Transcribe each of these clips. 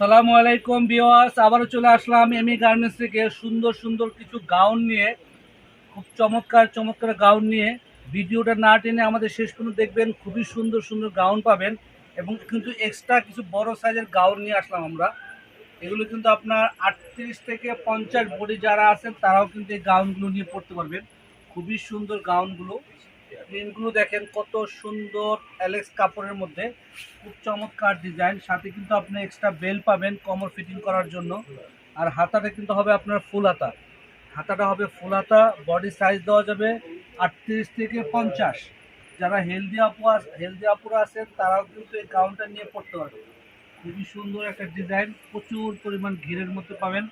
আসসালামু আলাইকুম বিওয়াস আবারও চলে আসলাম এমি গার্মেন্টস থেকে। সুন্দর সুন্দর কিছু গাউন নিয়ে, খুব চমৎকার চমৎকার গাউন নিয়ে। ভিডিওটা না টেনে আমাদের শেষ পর্যন্ত দেখবেন, খুবই সুন্দর সুন্দর গাউন পাবেন। এবং কিন্তু এক্সট্রা কিছু বড় সাইজের গাউন নিয়ে আসলাম আমরা। এগুলো কিন্তু আপনার আটত্রিশ থেকে পঞ্চাশ বডি যারা আছেন, তারাও কিন্তু এই গাউনগুলো নিয়ে পড়তে পারবেন। খুবই সুন্দর গাউনগুলো। প্রিন্টগুলো দেখেন কত সুন্দর অ্যালেক্স কাপড়ের মধ্যে। খুব চমৎকার ডিজাইন সাথে কিন্তু আপনি এক্সট্রা বেল পাবেন কমর ফিটিং করার জন্য। আর হাতাটা কিন্তু হবে আপনার ফুল হাতা। হাতাটা হবে ফুল হাতা বডি সাইজ দেওয়া যাবে আটত্রিশ থেকে পঞ্চাশ। যারা হেলদি আপু হেলদি আপুরা আছেন, তারাও কিন্তু এই গাউনটা নিয়ে পড়তে পারবে খুবই সুন্দর একটা ডিজাইন প্রচুর পরিমাণ ঘিরের মধ্যে পাবেন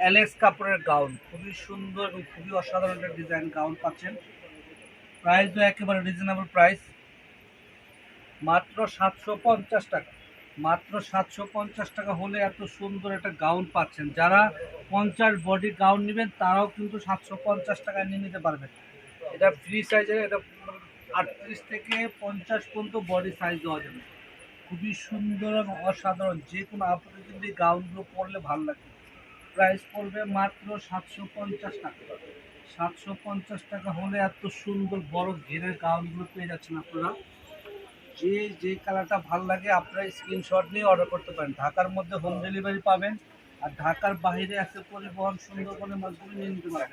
অ্যালেক্স কাপড়ের গাউন খুবই সুন্দর এবং খুবই অসাধারণ একটা ডিজাইন গাউন পাচ্ছেন। প্রাইসও একেবারে রিজনেবল প্রাইস মাত্র সাতশো পঞ্চাশ টাকা। মাত্র সাতশো পঞ্চাশ টাকা হলে এত সুন্দর একটা গাউন পাচ্ছেন। যারা পঞ্চাশ বডি গাউন নেবেন, তারাও কিন্তু সাতশো পঞ্চাশ টাকায় নিয়ে নিতে পারবেন। এটা ফ্রি সাইজের এটা আটত্রিশ থেকে পঞ্চাশ পর্যন্ত বডি সাইজ দেওয়া যাবে। খুবই সুন্দর এবং অসাধারণ। যে কোনো আপনাদের কিন্তু এই গাউনগুলো পরলে ভালো লাগবে প্রাইস পড়বে মাত্র সাতশো পঞ্চাশ টাকা। সাতশো পঞ্চাশ টাকা হলে এত সুন্দর বড় ঘেরের গাউনগুলো পেয়ে যাচ্ছেন আপনারা। যে যে কালারটা ভালো লাগে আপনারা স্ক্রিনশট নিয়ে অর্ডার করতে পারেন। ঢাকার মধ্যে হোম ডেলিভারি পাবেন আর ঢাকার বাইরে আছে পরিবহন সুন্দরবনের মাধ্যমে নিয়ে নিতে পারেন।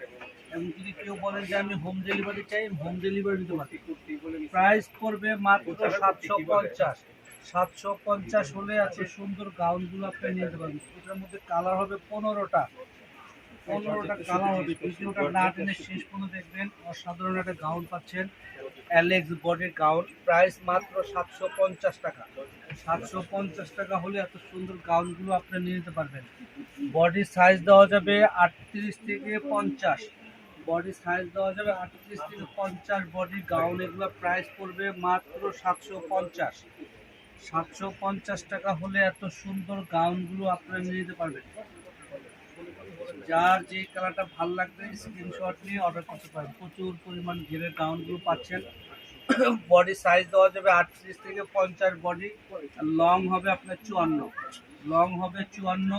এবং যদি কেউ বলেন যে আমি হোম ডেলিভারি চাই হোম ডেলিভারি নিতে পারি প্রাইস পড়বে মাত্র সাতশো পঞ্চাশ। সাতশো পঞ্চাশ হলে আছে সুন্দর গাউনগুলো আপনি নিয়ে নিতে পারবেন। এটার মধ্যে কালার হবে পনেরোটা। পনেরোটা কালার হবে ভিডিওটা না টেনে শেষ পর্যন্ত দেখবেন অসাধারণ একটা গাউন পাচ্ছেন অ্যালেক্স বডির গাউন প্রাইস মাত্র সাতশো পঞ্চাশ টাকা। সাতশো পঞ্চাশ টাকা হলে এত সুন্দর গাউনগুলো আপনি নিয়ে নিতে পারবেন। বডি সাইজ দেওয়া যাবে আটত্রিশ থেকে পঞ্চাশ। বডি সাইজ দেওয়া যাবে আটত্রিশ থেকে পঞ্চাশ বডি গাউন এগুলো প্রাইস পড়বে মাত্র সাতশো পঞ্চাশ। সাতশো পঞ্চাশ টাকা হলে এত সুন্দর গাউনগুলো আপনারা নিয়ে নিতে পারবেন। যার যে কালারটা ভালো লাগবে স্ক্রিনশট নিয়ে অর্ডার করতে পারেন। প্রচুর পরিমাণ ঘিরের গাউনগুলো পাচ্ছেন। বডি সাইজ দেওয়া যাবে আটত্রিশ থেকে পঞ্চাশ বডি লং হবে আপনার চুয়ান্ন। লং হবে চুয়ান্ন,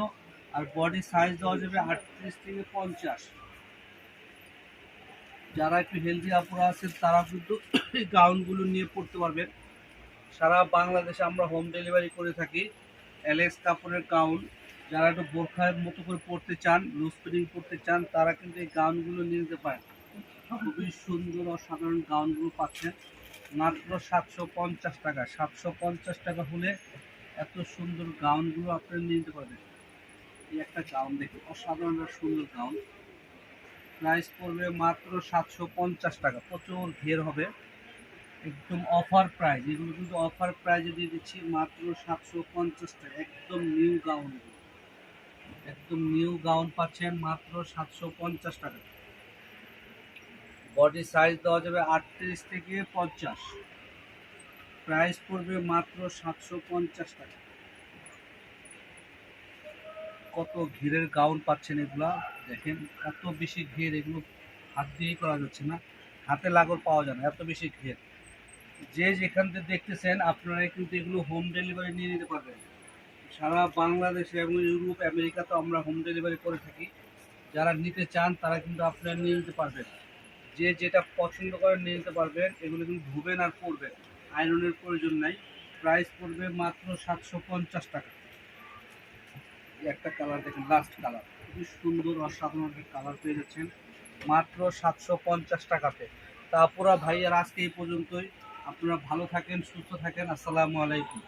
আর বডি সাইজ দেওয়া যাবে আটত্রিশ থেকে পঞ্চাশ। যারা একটু হেলদি আপুরা আছেন, তারা কিন্তু এই গাউনগুলো নিয়ে পড়তে পারবেন। সারা বাংলাদেশে আমরা হোম ডেলিভারি করে থাকি। অ্যালেক্স কাপড়ের গাউন যারা একটু বোরখার মতো করে পড়তে চান লুজ ফিটিং পড়তে চান, তারা কিন্তু এই গাউনগুলো নিয়ে নিতে পারেন। খুবই সুন্দর অসাধারণ গাউনগুলো পাচ্ছেন। মাত্র সাতশো পঞ্চাশ টাকা। সাতশো পঞ্চাশ টাকা হলে এত সুন্দর গাউনগুলো আপনারা নিয়ে নিতে পারবেন। এই একটা গাউন দেখুন, অসাধারণ সুন্দর গাউন। প্রাইস পড়বে মাত্র সাতশো পঞ্চাশ টাকা। প্রচুর ঘের হবে। একদম অফার প্রাইস। এগুলো কিন্তু অফার প্রাইজে দিয়ে দিচ্ছি মাত্র সাতশো পঞ্চাশ টাকা। একদম নিউ গাউন একদম নিউ গাউন পাচ্ছেন মাত্র সাতশো পঞ্চাশ টাকা। বডি সাইজ দেওয়া যাবে আটত্রিশ থেকে পঞ্চাশ। প্রাইস পড়বে মাত্র সাতশো পঞ্চাশ টাকা। কত ঘিরের গাউন পাচ্ছেন এগুলা? দেখেন, এত বেশি ঘের এগুলো হাত দিয়েই করা যাচ্ছে না। হাতে লাগর পাওয়া যায় না, এত বেশি ঘের। যে যেখান থেকে দেখতেছেন আপনারা কিন্তু এগুলো হোম ডেলিভারি নিয়ে নিতে পারবেন। সারা বাংলাদেশে এবং ইউরোপ আমেরিকাতে আমরা হোম ডেলিভারি করে থাকি। যারা নিতে চান, তারা কিন্তু আপনারা নিয়ে নিতে পারবেন। যে যেটা পছন্দ করেন নিয়ে নিতে পারবেন। এগুলো কিন্তু ধুবেন আর পরবেন আয়রনের প্রয়োজন নাই। প্রাইস পড়বে মাত্র সাতশো পঞ্চাশ টাকা। একটা কালার দেখেন লাস্ট কালার খুবই সুন্দর, অসাধারণ একটা কালার পেয়ে যাচ্ছেন। মাত্র সাতশো পঞ্চাশ টাকাতে। তা পুরা ভাইয়ার আজকে এই পর্যন্তই। আপনারা ভালো থাকেন, সুস্থ থাকেন। আসসালামু আলাইকুম।